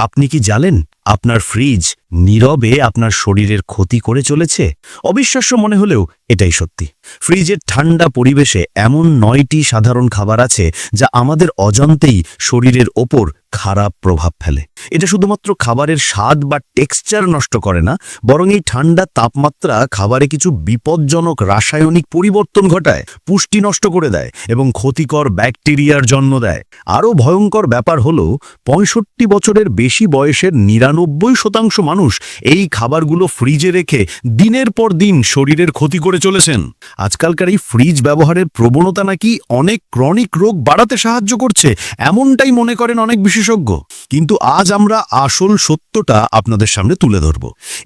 আপনি কি জানেন? আপনার ফ্রিজ নীরবে আপনার শরীরের ক্ষতি করে চলেছে? অবিশ্বাস্য মনে হলেও এটাই সত্যি। ফ্রিজের ঠান্ডা পরিবেশে এমন নয়টি সাধারণ খাবার আছে যা আমাদের অজান্তেই শরীরের ওপর খারাপ প্রভাব ফেলে। এটা শুধুমাত্র খাবারের স্বাদ বা টেক্সচার নষ্ট করে না, বরং এই ঠান্ডা তাপমাত্রা খাবারে কিছু বিপজ্জনক রাসায়নিক পরিবর্তন ঘটায়, পুষ্টি নষ্ট করে দেয় এবং ক্ষতিকর ব্যাকটেরিয়ার জন্ম দেয়। আরও ভয়ঙ্কর ব্যাপার হলো, পঁয়ষট্টি বছরের বেশি বয়সের নিরানব্বই শতাংশ মানুষ এই খাবারগুলো ফ্রিজে রেখে দিনের পর দিন শরীরের ক্ষতি করে চলেছেন। আজকালকার এই ফ্রিজ ব্যবহারের প্রবণতা নাকি অনেক ক্রনিক রোগ বাড়াতে সাহায্য করছে, এমনটাই মনে করেন অনেক বিশেষজ্ঞ। কিন্তু আজ আমরা আসল সত্যটা আপনাদের সামনে তুলে ধরব।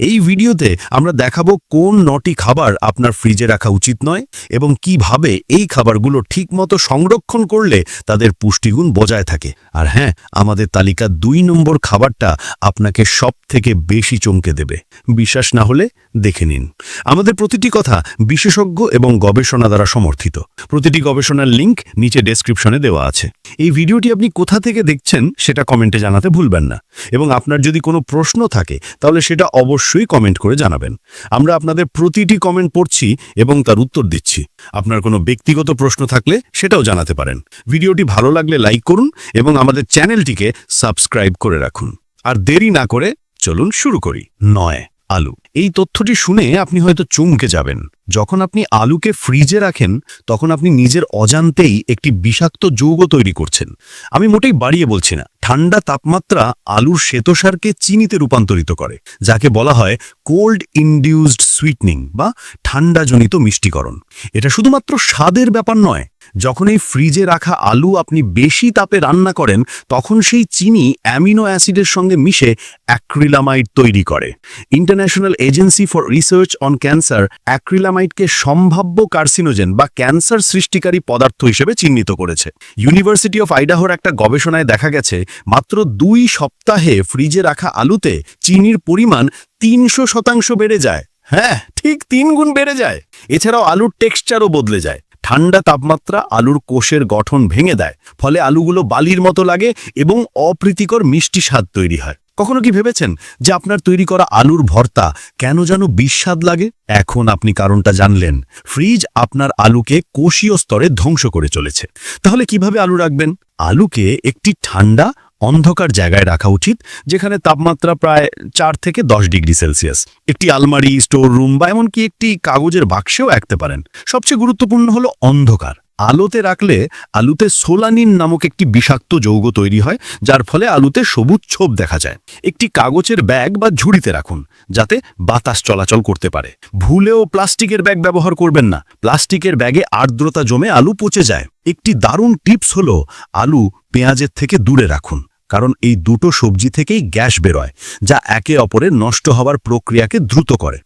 এই ভিডিওতে আমরা দেখাবো কোন নটি খাবার আপনার ফ্রিজে রাখা উচিত নয় এবং কীভাবে এই খাবারগুলো ঠিকমতো সংরক্ষণ করলে তাদের পুষ্টিগুণ বজায় থাকে। আর হ্যাঁ আমাদের তালিকা দুই নম্বর খাবারটা আপনাকে সব থেকে বেশি চমকে দেবে। বিশ্বাস না হলে দেখে নিন। আমাদের প্রতিটি কথা বিশেষজ্ঞ এবং গবেষণা দ্বারা সমর্থিত। প্রতিটি গবেষণার লিঙ্ক নিচে ডেসক্রিপশনে দেওয়া আছে। এই ভিডিওটি আপনি কোথা থেকে দেখছেন সেটা কমেন্টে জানাতে ভুলবেন না। এবং আপনার যদি কোনো প্রশ্ন থাকে, তাহলে সেটা অবশ্যই কমেন্ট করে জানাবেন। আমরা আপনাদের প্রতিটি কমেন্ট পড়ছি এবং তার উত্তর দিচ্ছি। আপনার কোনো ব্যক্তিগত প্রশ্ন থাকলে সেটাও জানাতে পারেন। ভিডিওটি ভালো লাগলে লাইক করুন এবং আমাদের চ্যানেলটিকে সাবস্ক্রাইব করে রাখুন। আর দেরি না করে চলুন শুরু করি। নয়, আলু। এই তথ্যটি শুনে আপনি হয়তো চমকে যাবেন। যখন আপনি আলুকে ফ্রিজে রাখেন, তখন আপনি নিজের অজান্তেই একটি বিষাক্ত যৌগ তৈরি করছেন। আমি মোটেই বাড়িয়ে বলছি না। ঠান্ডা তাপমাত্রা আলুর শ্বেতসারকে চিনিতে রূপান্তরিত করে, যাকে বলা হয় কোল্ড ইনডিউসড সুইটনিং বা ঠান্ডাজনিত মিষ্টিকরণ। এটা শুধুমাত্র স্বাদের ব্যাপার নয় যখন এই ফ্রিজে রাখা আলু আপনি বেশি তাপে রান্না করেন, তখন সেই চিনি অ্যামিনো অ্যাসিডের সঙ্গে মিশে অ্যাক্রিলামাইড তৈরি করে। International Agency for Research on Cancer অ্যাক্রিলামাইডকে সম্ভাব্য কার্সিনোজেন বা ক্যান্সার সৃষ্টিকারী পদার্থ হিসেবে চিহ্নিত করেছে। ইউনিভার্সিটি অফ আইডাহোর একটা গবেষণায় দেখা গেছে, মাত্র দুই সপ্তাহে ফ্রিজে রাখা আলুতে চিনির পরিমাণ তিনশো শতাংশ বেড়ে যায়। হ্যাঁ ঠিক তিন গুণ বেড়ে যায়। এছাড়াও আলুর টেক্সচারও বদলে যায়। ঠান্ডা তাপমাত্রা আলুর কোষের গঠন ভেঙে দেয়, ফলে আলুগুলো বালির মতো লাগে এবং অপ্রীতিকর মিষ্টি স্বাদ তৈরি হয়। কখনো কি ভেবেছেন যে আপনার তৈরি করা আলুর ভর্তা কেন যেন বিস্বাদ লাগে? এখন আপনি কারণটা জানলেন। ফ্রিজ আপনার আলুকে কোষীয় স্তরে ধ্বংস করে চলেছে। তাহলে কীভাবে আলু রাখবেন? আলুকে একটি ঠান্ডা অন্ধকার জায়গায় রাখা উচিত, যেখানে তাপমাত্রা প্রায় চার থেকে দশ ডিগ্রি সেলসিয়াস। একটি আলমারি, স্টোর রুম বা এমনকি একটি কাগজের বাক্সেও রাখতে পারেন। সবচেয়ে গুরুত্বপূর্ণ হলো অন্ধকার। আলোতে রাখলে আলুতে সোলানিন নামক একটি বিষাক্ত যৌগ তৈরি হয়, যার ফলে আলুতে সবুজ ছোপ দেখা যায়। একটি কাগজের ব্যাগ বা ঝুড়িতে রাখুন, যাতে বাতাস চলাচল করতে পারে। ভুলেও প্লাস্টিকের ব্যাগ ব্যবহার করবেন না। প্লাস্টিকের ব্যাগে আর্দ্রতা জমে আলু পচে যায়। একটি দারুণ টিপস হলো, আলু পেঁয়াজের থেকে দূরে রাখুন। কারণ এই দুটো সবজি থেকেই গ্যাস বেরোয়, যা একে অপরের নষ্ট হওয়ার প্রক্রিয়াকে দ্রুত করে।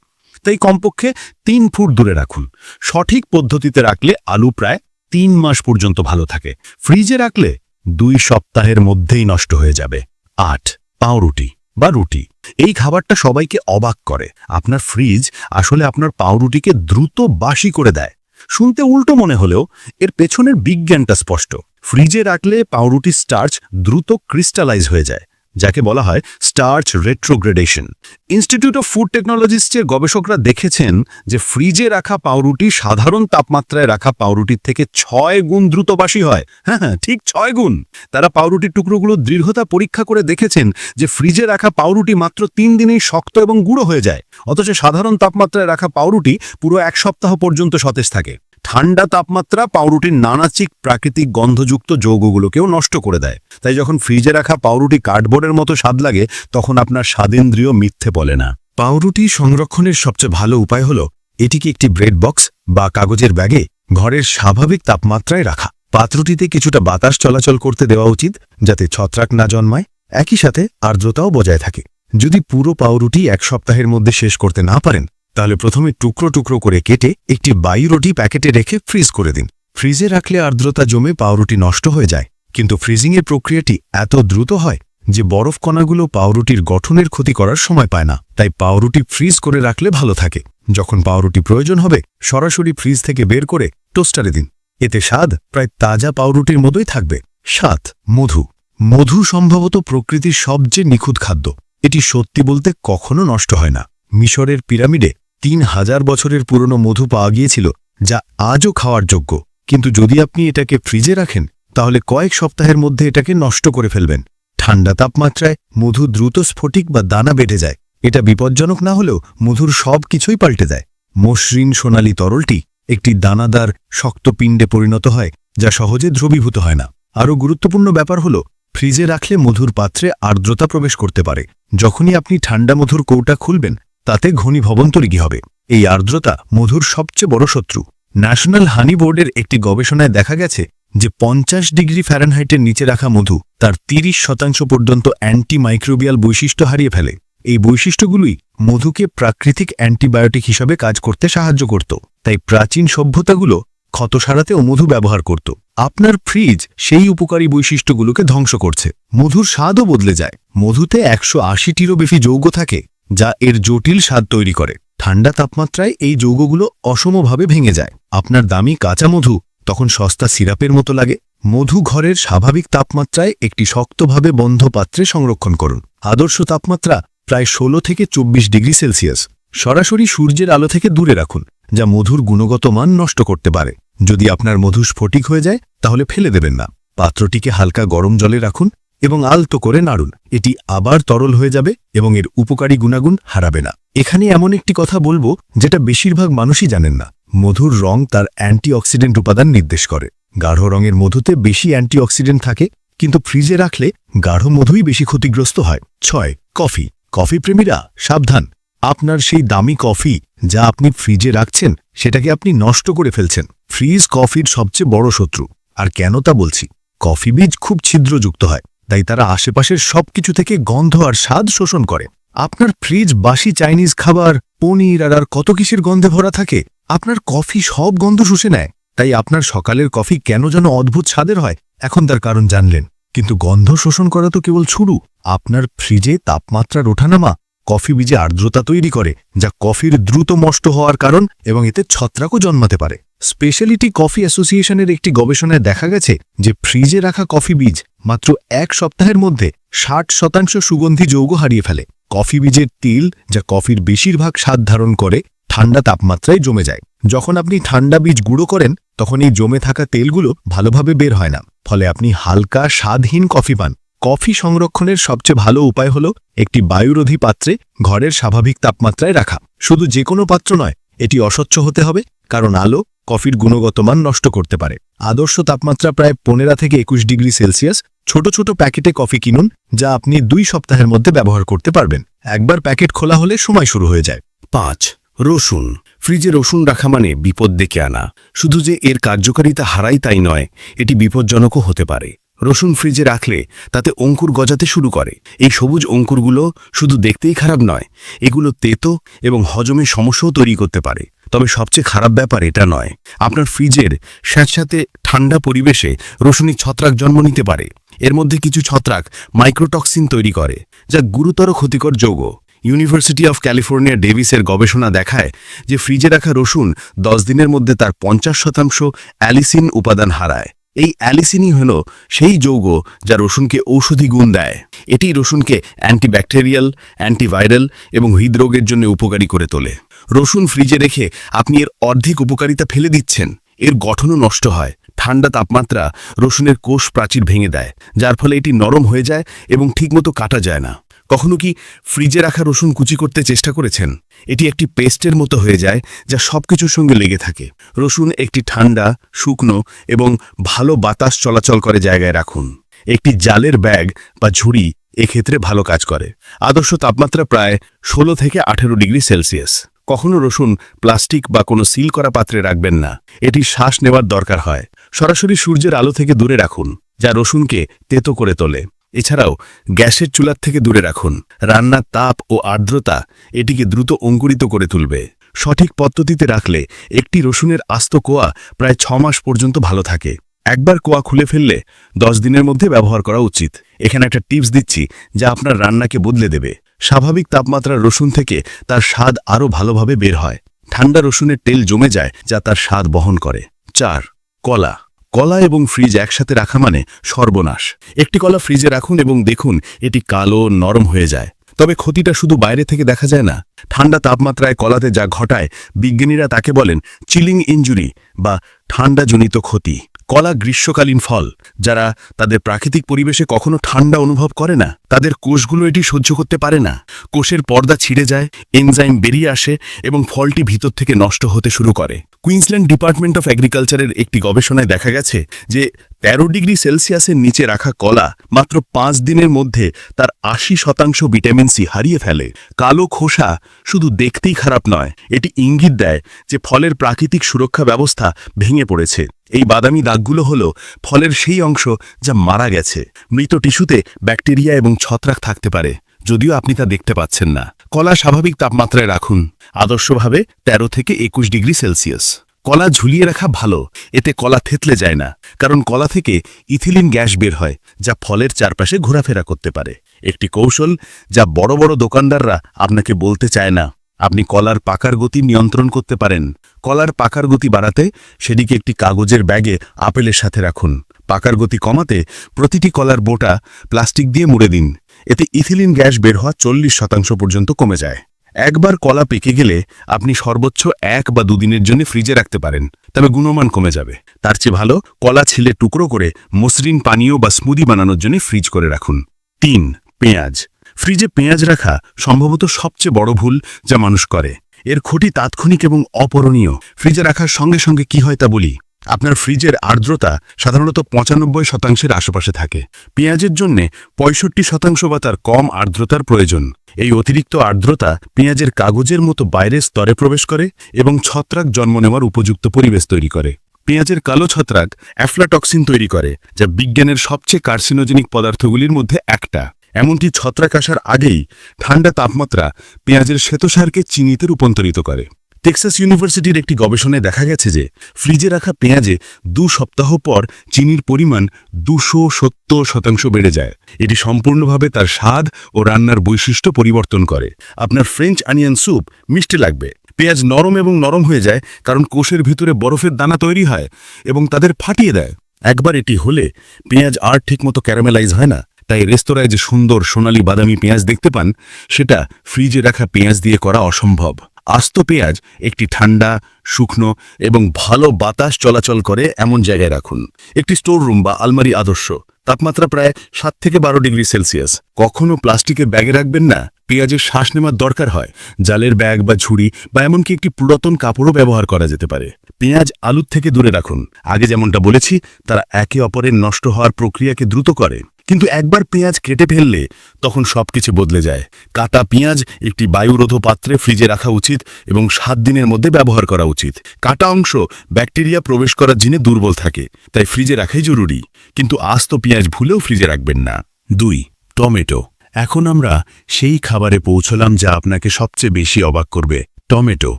তাই কমপক্ষে তিন ফুট দূরে রাখুন। সঠিক পদ্ধতিতে রাখলে আলু প্রায় তিন মাস পর্যন্ত ভালো থাকে। ফ্রিজে রাখলে দুই সপ্তাহের মধ্যেই নষ্ট হয়ে যাবে। আট, পাউরুটি বা রুটি। এই খাবারটা সবাইকে অবাক করে। আপনার ফ্রিজ আসলে আপনার পাউরুটিকে দ্রুত বাসি করে দেয়। শুনতে উল্টো মনে হলেও এর পেছনের বিজ্ঞানটা স্পষ্ট। ফ্রিজে রাখলে পাউরুটির স্টার্চ দ্রুত ক্রিস্টালাইজ হয়ে যায়। যাকে বলা হয় starch retrogradation. Institute of Food টেকনোলজিস্টের গবেষকরা দেখেছেন যে ফ্রিজে রাখা পাউরুটি সাধারণ তাপমাত্রায় রাখা পাউরুটির থেকে ছয় গুণ দ্রুতবাসী হয়। হ্যাঁ হ্যাঁ ঠিক ছয় গুণ। তারা পাউরুটির টুকরোগুলো দৃঢ়তা পরীক্ষা করে দেখেছেন যে ফ্রিজে রাখা পাউরুটি মাত্র তিন দিনেই শক্ত এবং গুঁড়ো হয়ে যায়। অথচ সাধারণ তাপমাত্রায় রাখা পাউরুটি পুরো এক সপ্তাহ পর্যন্ত সতেজ থাকে। ঠান্ডা তাপমাত্রা পাউরুটির নানাচিক প্রাকৃতিক গন্ধযুক্ত যৌগগুলোকেও নষ্ট করে দেয়। তাই যখন ফ্রিজে রাখা পাউরুটি কার্ডবোর্ডের মতো স্বাদ লাগে, তখন আপনার স্বাদেন্দ্রিয় মিথ্যে বলে না। পাউরুটি সংরক্ষণের সবচেয়ে ভালো উপায় হল, এটিকে একটি ব্রেড বক্স বা কাগজের ব্যাগে ঘরের স্বাভাবিক তাপমাত্রায় রাখা। পাত্রটিতে কিছুটা বাতাস চলাচল করতে দেওয়া উচিত, যাতে ছত্রাক না জন্মায়, একই সাথে আর্দ্রতাও বজায় থাকে। যদি পুরো পাউরুটি এক সপ্তাহের মধ্যে শেষ করতে না পারেন তাহলে প্রথমে টুকরো টুকরো করে কেটে একটি বায়ুরোটি প্যাকেটে রেখে ফ্রিজ করে দিন। ফ্রিজে রাখলে আর্দ্রতা জমে পাউরুটি নষ্ট হয়ে যায়। কিন্তু ফ্রিজিংয়ের প্রক্রিয়াটি এত দ্রুত হয় যে বরফ কণাগুলো পাউরুটির গঠনের ক্ষতি করার সময় পায় না। তাই পাউরুটি ফ্রিজ করে রাখলে ভালো থাকে। যখন পাউরুটি প্রয়োজন হবে, সরাসরি ফ্রিজ থেকে বের করে টোস্টারে দিন। এতে স্বাদ প্রায় তাজা পাউরুটির মতোই থাকবে। সাত মধু। মধু সম্ভবত প্রকৃতির সবচেয়ে নিখুঁত খাদ্য। এটি সত্যি বলতে কখনো নষ্ট হয় না। মিশরের পিরামিডে তিন হাজার বছরের পুরনো মধু পাওয়া গিয়েছিল, যা আজও খাওয়ার যোগ্য। কিন্তু যদি আপনি এটাকে ফ্রিজে রাখেন, তাহলে কয়েক সপ্তাহের মধ্যে এটাকে নষ্ট করে ফেলবেন। ঠান্ডা তাপমাত্রায় মধু দ্রুত স্ফটিক বা দানা বেড়ে যায়। এটা বিপজ্জনক না হলেও মধুর সব কিছুই পাল্টে দেয় মসৃণ সোনালী তরলটি একটি দানাদার, শক্ত পিণ্ডে পরিণত হয়, যা সহজে দ্রবীভূত হয় না। আরও গুরুত্বপূর্ণ ব্যাপার হল, ফ্রিজে রাখলে মধুর পাত্রে আর্দ্রতা প্রবেশ করতে পারে। যখনই আপনি ঠান্ডা মধুর কৌটা খুলবেন তাতে ঘনীভবন তৈরি হবে। এই আর্দ্রতা মধুর সবচেয়ে বড় শত্রু। ন্যাশনাল হানি বোর্ডের একটি গবেষণায় দেখা গেছে যে পঞ্চাশ ডিগ্রি ফ্যারেনহাইটের নিচে রাখা মধু তার তিরিশ শতাংশ পর্যন্ত অ্যান্টিমাইক্রোবিয়াল বৈশিষ্ট্য হারিয়ে ফেলে। এই বৈশিষ্ট্যগুলোই মধুকে প্রাকৃতিক অ্যান্টিবায়োটিক হিসাবে কাজ করতে সাহায্য করত। তাই প্রাচীন সভ্যতাগুলো ক্ষত সারাতেও মধু ব্যবহার করত। আপনার ফ্রিজ সেই উপকারী বৈশিষ্ট্যগুলোকে ধ্বংস করছে। মধুর স্বাদও বদলে যায়। মধুতে একশো আশিটিরও বেশি যৌগ থাকে। যা এর জটিল স্বাদ তৈরি করে। ঠান্ডা তাপমাত্রায় এই যৌগগুলো অসমভাবে ভেঙে যায়। আপনার দামি কাঁচা মধু তখন সস্তা সিরাপের মতো লাগে। মধু ঘরের স্বাভাবিক তাপমাত্রায় একটি শক্তভাবে বন্ধ পাত্রে সংরক্ষণ করুন। আদর্শ তাপমাত্রা প্রায় ১৬ থেকে ২৪ ডিগ্রি সেলসিয়াস। সরাসরি সূর্যের আলো থেকে দূরে রাখুন, যা মধুর গুণগত মান নষ্ট করতে পারে। যদি আপনার মধু স্ফটিক হয়ে যায়, তাহলে ফেলে দেবেন না। পাত্রটিকে হালকা গরম জলে রাখুন এবং আলতো করে নাড়ুন। এটি আবার তরল হয়ে যাবে এবং এর উপকারী গুণাগুণ হারাবে না। এখানে এমন একটি কথা বলব, যেটা বেশিরভাগ মানুষই জানেন না। মধুর রং তার অ্যান্টিঅক্সিডেন্ট উপাদান নির্দেশ করে। গাঢ় রঙের মধুতে বেশি অ্যান্টিঅক্সিডেন্ট থাকে, কিন্তু ফ্রিজে রাখলে গাঢ় মধুই বেশি ক্ষতিগ্রস্ত হয়। ছয়, কফি। কফি প্রেমীরা, সাবধান। আপনার সেই দামি কফি যা আপনি ফ্রিজে রাখছেন, সেটাকে আপনি নষ্ট করে ফেলছেন। ফ্রিজ কফির সবচেয়ে বড় শত্রু। আর কেন তা বলছি? কফি বীজ খুব ছিদ্রযুক্ত হয়। তাই তারা আশেপাশের সবকিছু থেকে গন্ধ আর স্বাদ শোষণ করে। আপনার ফ্রিজ, বাসি চাইনিজ খাবার, পনির আর আর কত কিসের গন্ধে ভরা থাকে, আপনার কফি সব গন্ধ শুষে নেয়। তাই আপনার সকালের কফি কেন যেন অদ্ভুত স্বাদের হয়, এখন তার কারণ জানলেন। কিন্তু গন্ধ শোষণ করা তো কেবল ছুরু আপনার ফ্রিজে তাপমাত্রার ওঠানামা, কফি বীজে আর্দ্রতা তৈরি করে, যা কফির দ্রুত নষ্ট হওয়ার কারণ এবং এতে ছত্রাকও জন্মাতে পারে। স্পেশালিটি কফি অ্যাসোসিয়েশনের একটি গবেষণায় দেখা গেছে যে ফ্রিজে রাখা কফি বীজ মাত্র এক সপ্তাহের মধ্যে ষাট শতাংশ সুগন্ধি যৌগ হারিয়ে ফেলে। কফি বীজের তিল, যা কফির বেশিরভাগ স্বাদ ধারণ করে, ঠান্ডা তাপমাত্রায় জমে যায়। যখন আপনি ঠান্ডা বীজ গুঁড়ো করেন, তখন এই জমে থাকা তেলগুলো ভালোভাবে বের হয় না। ফলে আপনি হালকা, স্বাদহীন কফি পান। কফি সংরক্ষণের সবচেয়ে ভালো উপায় হল একটি বায়ুরোধী পাত্রে ঘরের স্বাভাবিক তাপমাত্রায় রাখা। শুধু যে কোনো পাত্র নয়, এটি অস্বচ্ছ হতে হবে, কারণ আলো কফির গুণগত মান নষ্ট করতে পারে। আদর্শ তাপমাত্রা প্রায় পনেরো থেকে একুশ ডিগ্রি সেলসিয়াস। ছোট ছোট প্যাকেটে কফি কিনুন, যা আপনি দুই সপ্তাহের মধ্যে ব্যবহার করতে পারবেন। একবার প্যাকেট খোলা হলে সময় শুরু হয়ে যায়। পাঁচ, রসুন। ফ্রিজে রসুন রাখা মানে বিপদ ডেকে আনা। শুধু যে এর কার্যকারিতা হারাই তাই নয়, এটি বিপজ্জনকও হতে পারে। রসুন ফ্রিজে রাখলে তাতে অঙ্কুর গজাতে শুরু করে। এই সবুজ অঙ্কুরগুলো শুধু দেখতেই খারাপ নয়, এগুলো তেতো এবং হজমে সমস্যাও তৈরি করতে পারে। তবে সবচেয়ে খারাপ ব্যাপার এটা নয়। আপনার ফ্রিজের স্যাঁতস্যাঁতে ঠান্ডা পরিবেশে রসুনি ছত্রাক জন্ম নিতে পারে। এর মধ্যে কিছু ছত্রাক মাইক্রোটক্সিন তৈরি করে, যা গুরুতর ক্ষতিকর যৌগ। ইউনিভার্সিটি অফ ক্যালিফোর্নিয়া ডেভিসের গবেষণা দেখায় যে ফ্রিজে রাখা রসুন দশ দিনের মধ্যে তার পঞ্চাশ শতাংশ অ্যালিসিন উপাদান হারায়। এই অ্যালিসিনই হল সেই যৌগ যা রসুনকে ঔষধি গুণ দেয়। এটি রসুনকে অ্যান্টিব্যাকটেরিয়াল অ্যান্টিভাইরাল এবং হৃদরোগের জন্য উপকারী করে তোলে। রসুন ফ্রিজে রেখে আপনি এর অর্ধেক উপকারিতা ফেলে দিচ্ছেন। এর গঠনও নষ্ট হয়। ঠান্ডা তাপমাত্রা রসুনের কোষ প্রাচীর ভেঙে দেয়, যার ফলে এটি নরম হয়ে যায় এবং ঠিকমতো কাটা যায় না। কখনো কি ফ্রিজে রাখা রসুন কুচি করতে চেষ্টা করেছেন? এটি একটি পেস্টের মতো হয়ে যায়, যা সবকিছুর সঙ্গে লেগে থাকে। রসুন একটি ঠান্ডা, শুকনো এবং ভালো বাতাস চলাচল করে জায়গায় রাখুন। একটি জালের ব্যাগ বা ঝুড়ি এক্ষেত্রে ভালো কাজ করে। আদর্শ তাপমাত্রা প্রায় ষোলো থেকে আঠেরো ডিগ্রি সেলসিয়াস। কখনো রসুন, প্লাস্টিক বা কোনো সিল করা পাত্রে রাখবেন না। এটি শ্বাস নেওয়ার দরকার হয়। সরাসরি সূর্যের আলো থেকে দূরে রাখুন, যা রসুনকে তেতো করে তোলে। এছাড়াও, গ্যাসের চুলার থেকে দূরে রাখুন। রান্নার তাপ ও আর্দ্রতা এটিকে দ্রুত অঙ্কুরিত করে তুলবে। সঠিক পদ্ধতিতে রাখলে একটি রসুনের আস্ত কোয়া প্রায় ছ মাস পর্যন্ত ভালো থাকে। একবার কোয়া খুলে ফেললে দশ দিনের মধ্যে ব্যবহার করা উচিত। এখানে একটা টিপস দিচ্ছি, যা আপনার রান্নাকে বদলে দেবে। স্বাভাবিক তাপমাত্রার রসুন থেকে তার স্বাদ আরও ভালোভাবে বের হয়। ঠান্ডা রসুনের তেল জমে যায়, যা তার স্বাদ বহন করে। চার, কলা। কলা এবং ফ্রিজ একসাথে রাখা মানে সর্বনাশ। একটি কলা ফ্রিজে রাখুন এবং দেখুন এটি কালো, নরম হয়ে যায়। তবে ক্ষতিটা শুধু বাইরে থেকে দেখা যায় না। ঠান্ডা তাপমাত্রায় কলাতে যা ঘটায়, বিজ্ঞানীরা তাকে বলেন চিলিং ইঞ্জুরি বা ঠান্ডাজনিত ক্ষতি। কলা গ্রীষ্মকালীন ফল, যারা তাদের প্রাকৃতিক পরিবেশে কখনো ঠান্ডা অনুভব করে না। তাদের কোষগুলো এটি সহ্য করতে পারে না। কোষের পর্দা ছিঁড়ে যায়, এনজাইম বেরিয়ে আসে এবং ফলটি ভিতর থেকে নষ্ট হতে শুরু করে। কুইন্সল্যান্ড ডিপার্টমেন্ট অফ এগ্রিকালচারের একটি গবেষণায় দেখা গেছে যে তেরো ডিগ্রি সেলসিয়াসের নিচে রাখা কলা মাত্র পাঁচ দিনের মধ্যে তার আশি শতাংশ ভিটামিন সি হারিয়ে ফেলে। কালো খোসা শুধু দেখতেই খারাপ নয়, এটি ইঙ্গিত দেয় যে ফলের প্রাকৃতিক সুরক্ষা ব্যবস্থা ভেঙে পড়েছে। এই বাদামি দাগগুলো হল ফলের সেই অংশ যা মারা গেছে। মৃত টিস্যুতে ব্যাকটেরিয়া এবং ছত্রাক থাকতে পারে, যদিও আপনি তা দেখতে পাচ্ছেন না। কলা স্বাভাবিক তাপমাত্রায় রাখুন। আদর্শভাবে ১৩ থেকে একুশ ডিগ্রি সেলসিয়াস। কলা ঝুলিয়ে রাখা ভালো, এতে কলা থেতলে যায় না, কারণ কলা থেকে ইথিলিন গ্যাস বের হয়, যা ফলের চারপাশে ঘোরাফেরা করতে পারে। একটি কৌশল যা বড় বড় দোকানদাররা আপনাকে বলতে চায় না, আপনি কলার পাকার গতি নিয়ন্ত্রণ করতে পারেন। কলার পাকার গতি বাড়াতে সেটিকে একটি কাগজের ব্যাগে আপেলের সাথে রাখুন। পাকার গতি কমাতে প্রতিটি কলার বোটা প্লাস্টিক দিয়ে মুড়ে দিন। এতে ইথিলিন গ্যাস বের হওয়া চল্লিশ শতাংশ পর্যন্ত কমে যায়। একবার কলা পেকে গেলে আপনি সর্বোচ্চ এক বা দুদিনের জন্য ফ্রিজে রাখতে পারেন, তবে গুণমান কমে যাবে। তার চেয়ে ভালো কলা ছিলে টুকরো করে মসৃণ পানীয় বা স্মুদি বানানোর জন্য ফ্রিজ করে রাখুন। তিন, পেঁয়াজ। ফ্রিজে পেঁয়াজ রাখা সম্ভবত সবচেয়ে বড় ভুল যা মানুষ করে। এর ক্ষতি তাৎক্ষণিক এবং অপরণীয়। ফ্রিজে রাখার সঙ্গে সঙ্গে কি হয় তা বলি। আপনার ফ্রিজের আর্দ্রতা সাধারণত পঁচানব্বই শতাংশের আশেপাশে থাকে। পেঁয়াজের জন্যে পঁয়ষট্টি শতাংশ বা তার কম আর্দ্রতার প্রয়োজন। এই অতিরিক্ত আর্দ্রতা পেঁয়াজের কাগজের মতো বাইরের স্তরে প্রবেশ করে এবং ছত্রাক জন্ম নেওয়ার উপযুক্ত পরিবেশ তৈরি করে। পেঁয়াজের কালো ছত্রাক অ্যাফ্লাটক্সিন তৈরি করে, যা বিজ্ঞানের সবচেয়ে কার্সিনোজেনিক পদার্থগুলির মধ্যে একটা। এমনটি ছত্রাক আসার আগেই ঠান্ডা তাপমাত্রা পেঁয়াজের শ্বেতসারকে চিনিতে রূপান্তরিত করে। টেক্সাস ইউনিভার্সিটির একটি গবেষণায় দেখা গেছে যে, ফ্রিজে রাখা পেঁয়াজে দু সপ্তাহ পর চিনির পরিমাণ দুশো সত্তর শতাংশ বেড়ে যায়। এটি সম্পূর্ণভাবে তার স্বাদ ও রান্নার বৈশিষ্ট্য পরিবর্তন করে। আপনার ফ্রেঞ্চ অনিয়ন স্যুপ মিষ্টি লাগবে। পেঁয়াজ নরম এবং নরম হয়ে যায় কারণ কোষের ভিতরে বরফের দানা তৈরি হয় এবং তাদের ফাটিয়ে দেয়। একবার এটি হলে পেঁয়াজ আর ঠিকমতো ক্যারামেলাইজ হয় না। তাই রেস্তোরাঁয় যে সুন্দর সোনালি বাদামি পেঁয়াজ দেখতে পান, সেটা ফ্রিজে রাখা পেঁয়াজ দিয়ে করা অসম্ভব। আস্ত পেঁয়াজ, একটি ঠান্ডা, শুকনো এবং ভালো বাতাস চলাচল করে এমন জায়গায় রাখুন। একটি স্টোর রুম বা আলমারি আদর্শ। তাপমাত্রা প্রায় সাত থেকে বারো ডিগ্রি সেলসিয়াস। কখনো প্লাস্টিকের ব্যাগে রাখবেন না। পেঁয়াজের শ্বাস নেওয়ার দরকার হয়। জালের ব্যাগ বা ঝুড়ি বা এমনকি একটি পুরাতন কাপড়ও ব্যবহার করা যেতে পারে। পেঁয়াজ আলুর থেকে দূরে রাখুন। আগে যেমনটা বলেছি, তারা একে অপরের নষ্ট হওয়ার প্রক্রিয়াকে দ্রুত করে। কিন্তু একবার পেঁয়াজ কেটে ফেললে তখন সবকিছু বদলে যায়। কাটা পেঁয়াজ একটি বায়ুরোধ পাত্রে ফ্রিজে রাখা উচিত এবং সাত দিনের মধ্যে ব্যবহার করা উচিত। কাটা অংশ ব্যাকটেরিয়া প্রবেশ করার জিনে দুর্বল থাকে, তাই ফ্রিজে রাখাই জরুরি। কিন্তু আস্ত পেঁয়াজ ভুলেও ফ্রিজে রাখবেন না। দুই, টমেটো। এখন আমরা সেই খাবারে পৌঁছলাম যা আপনাকে সবচেয়ে বেশি অবাক করবে। টমেটো।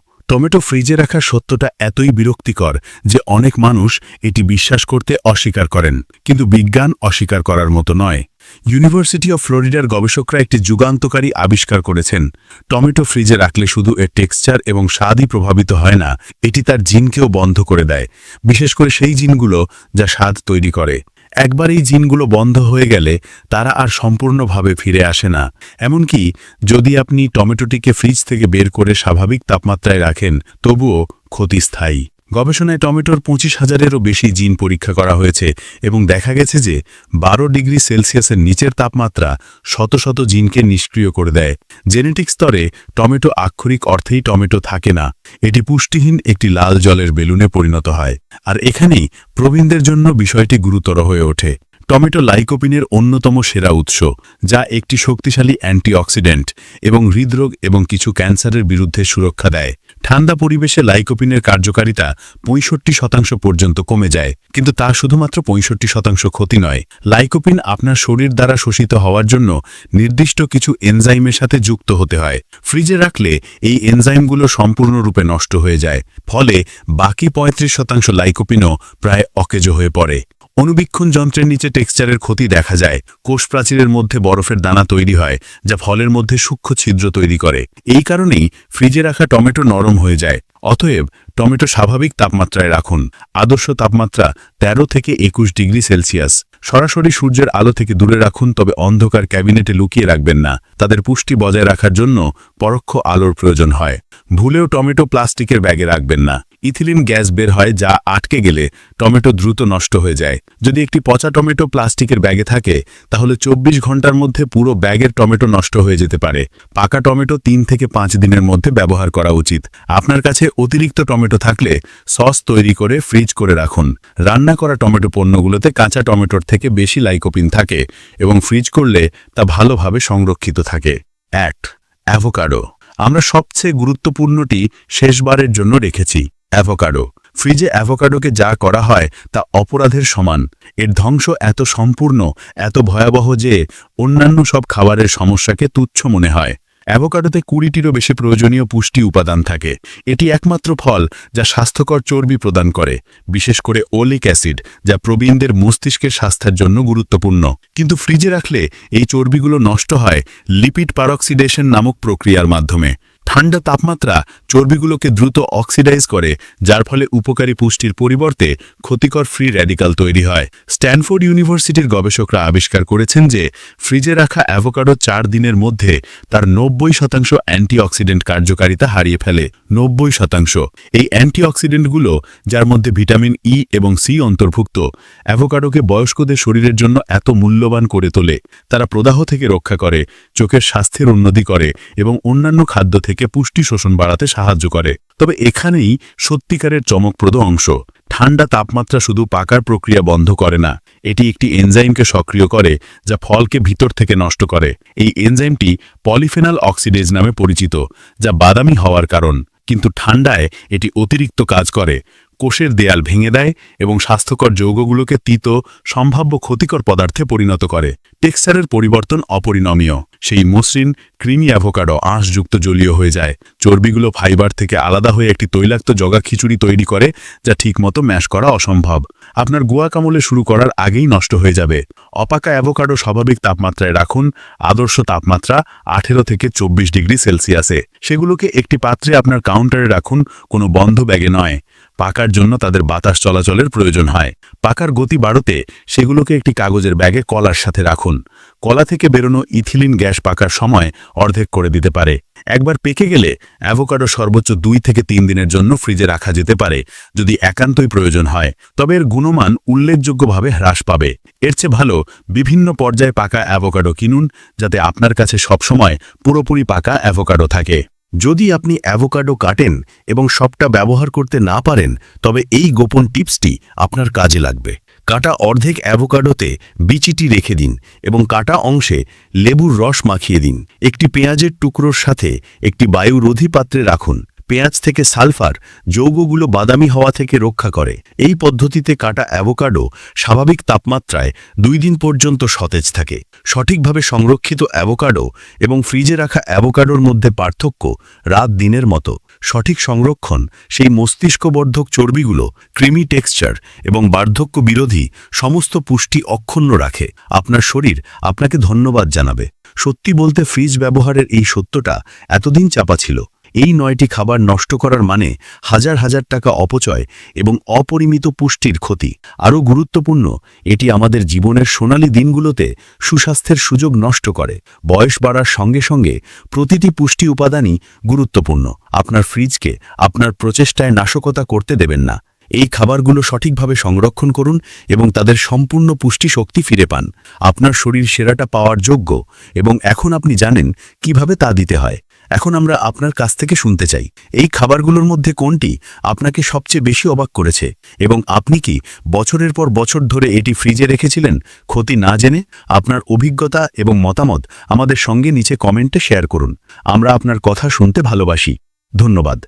টমেটো ফ্রিজে রাখার সত্যটা এতই বিরক্তিকর যে অনেক মানুষ এটি বিশ্বাস করতে অস্বীকার করেন। কিন্তু বিজ্ঞান অস্বীকার করার মতো নয়। ইউনিভার্সিটি অফ ফ্লোরিডার গবেষকরা একটি যুগান্তকারী আবিষ্কার করেছেন। টমেটো ফ্রিজে রাখলে শুধু এর টেক্সচার এবং স্বাদই প্রভাবিত হয় না, এটি তার জিনকেও বন্ধ করে দেয়। বিশেষ করে সেই জিনগুলো যা স্বাদ তৈরি করে। একবার এই জিনগুলো বন্ধ হয়ে গেলে তারা আর সম্পূর্ণভাবে ফিরে আসে না। এমনকি যদি আপনি টমেটোটিকে ফ্রিজ থেকে বের করে স্বাভাবিক তাপমাত্রায় রাখেন, তবুও ক্ষতি স্থায়ী গবেষণায় টমেটোর পঁচিশ হাজারেরও বেশি জিন পরীক্ষা করা হয়েছে এবং দেখা গেছে যে বারো ডিগ্রি সেলসিয়াসের নিচের তাপমাত্রা শত শত জিনকে নিষ্ক্রিয় করে দেয়। জেনেটিক স্তরে টমেটো আক্ষরিক অর্থেই টমেটো থাকে না। এটি পুষ্টিহীন একটি লাল জলের বেলুনে পরিণত হয়। আর এখানেই প্রবীণদের জন্য বিষয়টি গুরুতর হয়ে ওঠে। টমেটো লাইকোপিনের অন্যতম সেরা উৎস, যা একটি শক্তিশালী অ্যান্টিঅক্সিডেন্ট এবং হৃদরোগ এবং কিছু ক্যান্সারের বিরুদ্ধে সুরক্ষা দেয়। ঠান্ডা পরিবেশে লাইকোপিনের কার্যকারিতা পঁয়ষট্টি শতাংশ পর্যন্ত কমে যায়। কিন্তু তা শুধুমাত্র পঁয়ষট্টি শতাংশ ক্ষতি নয়। লাইকোপিন আপনার শরীর দ্বারা শোষিত হওয়ার জন্য নির্দিষ্ট কিছু এনজাইমের সাথে যুক্ত হতে হয়। ফ্রিজে রাখলে এই এনজাইমগুলো সম্পূর্ণরূপে নষ্ট হয়ে যায়। ফলে বাকি পঁয়ত্রিশ শতাংশ লাইকোপিনও প্রায় অকেজো হয়ে পড়ে। অনুবীক্ষণ যন্ত্রের নিচে টেক্সচারের ক্ষতি দেখা যায়। কোষ প্রাচীরের মধ্যে বরফের দানা তৈরি হয়, যা ফলের মধ্যে সূক্ষ্ম ছিদ্র তৈরি করে। এই কারণেই ফ্রিজে রাখা টমেটো নরম হয়ে যায়। অতএব, টমেটো স্বাভাবিক তাপমাত্রায় রাখুন। আদর্শ তাপমাত্রা ১৩ থেকে একুশ ডিগ্রি সেলসিয়াস। সরাসরি সূর্যের আলো থেকে দূরে রাখুন, তবে অন্ধকার ক্যাবিনেটে লুকিয়ে রাখবেন না। তাদের পুষ্টি বজায় রাখার জন্য পরোক্ষ আলোর প্রয়োজন হয়। ভুলেও টমেটো প্লাস্টিকের ব্যাগে রাখবেন না। ইথিলিন গ্যাস বের হয় যা আটকে গেলে টমেটো দ্রুত নষ্ট হয়ে যায়। যদি একটি পচা টমেটো প্লাস্টিকের ব্যাগে থাকে, তাহলে চব্বিশ ঘণ্টার মধ্যে পুরো ব্যাগের টমেটো নষ্ট হয়ে যেতে পারে। পাকা টমেটো তিন থেকে পাঁচ দিনের মধ্যে ব্যবহার করা উচিত। আপনার কাছে অতিরিক্ত টমেটো থাকলে সস তৈরি করে ফ্রিজ করে রাখুন। রান্না করা টমেটো পণ্যগুলোতে কাঁচা টমেটোর থেকে বেশি লাইকোপিন থাকে এবং ফ্রিজ করলে তা ভালোভাবে সংরক্ষিত থাকে। এক, অ্যাভোকাডো। আমরা সবচেয়ে গুরুত্বপূর্ণটি শেষবারের জন্য রেখেছি। অ্যাভোকাডো। ফ্রিজে অ্যাভোকাডোকে যা করা হয় তা অপরাধের সমান। এর ধ্বংস এত সম্পূর্ণ, এত ভয়াবহ যে অন্যান্য সব খাবারের সমস্যাকে তুচ্ছ মনে হয়। অ্যাভোকাডোতে কুড়িটিরও বেশি প্রয়োজনীয় পুষ্টি উপাদান থাকে। এটি একমাত্র ফল যা স্বাস্থ্যকর চর্বি প্রদান করে, বিশেষ করে ওলিক অ্যাসিড, যা প্রবীণদের মস্তিষ্কের স্বাস্থ্যের জন্য গুরুত্বপূর্ণ। কিন্তু ফ্রিজে রাখলে এই চর্বিগুলো নষ্ট হয় লিপিড পারক্সিডেশন নামক প্রক্রিয়ার মাধ্যমে। ঠান্ডা তাপমাত্রা চর্বিগুলোকে দ্রুত অক্সিডাইজ করে, যার ফলে উপকারী পুষ্টির পরিবর্তে ক্ষতিকর ফ্রি র্যাডিকাল তৈরি হয়। স্ট্যানফোর্ড ইউনিভার্সিটির গবেষকরা আবিষ্কার করেছেন যে, ফ্রিজে রাখা অ্যাভোকাডো চার দিনের মধ্যে তার নব্বই শতাংশ অ্যান্টিঅক্সিডেন্ট কার্যকারিতা হারিয়ে ফেলে। নব্বই শতাংশ। এই অ্যান্টিঅক্সিডেন্টগুলো, যার মধ্যে ভিটামিন ই এবং সি অন্তর্ভুক্ত, অ্যাভোকাডোকে বয়স্কদের শরীরের জন্য এত মূল্যবান করে তোলে। তারা প্রদাহ থেকে রক্ষা করে, চোখের স্বাস্থ্যের উন্নতি করে এবং অন্যান্য খাদ্য থেকে পুষ্টি শোষণ বাড়াতে সাহায্য করে। তবে এখানেই সত্যিকারের চমকপ্রদ অংশ। ঠান্ডা তাপমাত্রা শুধু পাকার প্রক্রিয়া বন্ধ করে না, এটি একটি এনজাইমকে সক্রিয় করে, যা ফলকে ভিতর থেকে নষ্ট করে। এই এনজাইমটি পলিফেনাল অক্সিডেজ নামে পরিচিত, যা বাদামি হওয়ার কারণ। কিন্তু ঠান্ডায় এটি অতিরিক্ত কাজ করে। কোষের দেয়াল ভেঙে দেয় এবং স্বাস্থ্যকর যৌগগুলোকে তিত, সম্ভাব্য ক্ষতিকর পদার্থে পরিণত করে। টেক্সচারের পরিবর্তন অপরিণমীয়। সেই মসৃণ, ক্রিমি অ্যাভোকাডো আঁশযুক্ত জলীয় হয়ে যায়। চর্বিগুলো ফাইবার থেকে আলাদা হয়ে একটি তৈলাক্ত জগা খিচুড়ি তৈরি করে, যা ঠিকমতো ম্যাশ করা অসম্ভব। আপনার গুয়া কামলে শুরু করার আগেই নষ্ট হয়ে যাবে। অপাকা অ্যাভোকাডো স্বাভাবিক তাপমাত্রায় রাখুন। আদর্শ তাপমাত্রা আঠেরো থেকে চব্বিশ ডিগ্রি সেলসিয়াসে। সেগুলোকে একটি পাত্রে আপনার কাউন্টারে রাখুন। কোনো বন্ধ ব্যাগে নয়। পাকার জন্য তাদের বাতাস চলাচলের প্রয়োজন হয়। পাকার গতি বাড়তে সেগুলোকে একটি কাগজের ব্যাগে কলার সাথে রাখুন। কলা থেকে বেরোনো ইথিলিন গ্যাস পাকার সময় অর্ধেক করে দিতে পারে। একবার পেকে গেলে অ্যাভোকাডো সর্বোচ্চ দুই থেকে তিন দিনের জন্য ফ্রিজে রাখা যেতে পারে, যদি একান্তই প্রয়োজন হয়। তবে এর গুণমান উল্লেখযোগ্যভাবে হ্রাস পাবে। এর চেয়ে ভালো, বিভিন্ন পর্যায়ে পাকা অ্যাভোকাডো কিনুন, যাতে আপনার কাছে সবসময় পুরোপুরি পাকা অ্যাভোকাডো থাকে। যদি আপনি অ্যাভোকাডো কাটেন এবং সবটা ব্যবহার করতে না পারেন, তবে এই গোপন টিপসটি আপনার কাজে লাগবে। কাটা অর্ধেক অ্যাভোকাডোতে বিচিটি রেখে দিন এবং কাটা অংশে লেবুর রস মাখিয়ে দিন। একটি পেঁয়াজের টুকরোর সাথে একটি বায়ুরোধী পাত্রে রাখুন। পেঁয়াজ থেকে সালফার যৌগগুলো বাদামি হওয়া থেকে রক্ষা করে। এই পদ্ধতিতে কাটা অ্যাভোকাডো স্বাভাবিক তাপমাত্রায় দুই দিন পর্যন্ত সতেজ থাকে। সঠিকভাবে সংরক্ষিত অ্যাভোকাডো এবং ফ্রিজে রাখা অ্যাভোকাডোর মধ্যে পার্থক্য রাত দিনের মতো। সঠিক সংরক্ষণ সেই মস্তিষ্কবর্ধক চর্বিগুলো ক্রিমি টেক্সচার এবং বার্ধক্য বিরোধী সমস্ত পুষ্টি অক্ষুণ্ণ রাখে। আপনার শরীর আপনাকে ধন্যবাদ জানাবে। সত্যি বলতে ফ্রিজ ব্যবহারের এই সত্যটা এতদিন চাপা ছিল। এই নয়টি খাবার নষ্ট করার মানে হাজার হাজার টাকা অপচয় এবং অপরিমিত পুষ্টির ক্ষতি। আরও গুরুত্বপূর্ণ, এটি আমাদের জীবনের সোনালী দিনগুলোতে সুস্বাস্থ্যের সুযোগ নষ্ট করে। বয়স বাড়ার সঙ্গে সঙ্গে প্রতিটি পুষ্টি উপাদানই গুরুত্বপূর্ণ। আপনার ফ্রিজকে আপনার প্রচেষ্টায় নাশকতা করতে দেবেন না। এই খাবারগুলো সঠিকভাবে সংরক্ষণ করুন এবং তাদের সম্পূর্ণ পুষ্টি শক্তি ফিরে পান। আপনার শরীর সেরাটা পাওয়ার যোগ্য এবং এখন আপনি জানেন কীভাবে তা দিতে হয়। এখন আমরা আপনার কাছ থেকে শুনতে চাই। এই খাবারগুলোর মধ্যে কোনটি আপনাকে সবচেয়ে বেশি অবাক করেছে? এবং আপনি কি বছরের পর বছর ধরে এটি ফ্রিজে রেখেছিলেন? ক্ষতি না জেনে আপনার অভিজ্ঞতা এবং মতামত আমাদের সঙ্গে নিচে কমেন্টে শেয়ার করুন। আমরা আপনার কথা শুনতে ভালোবাসি। ধন্যবাদ।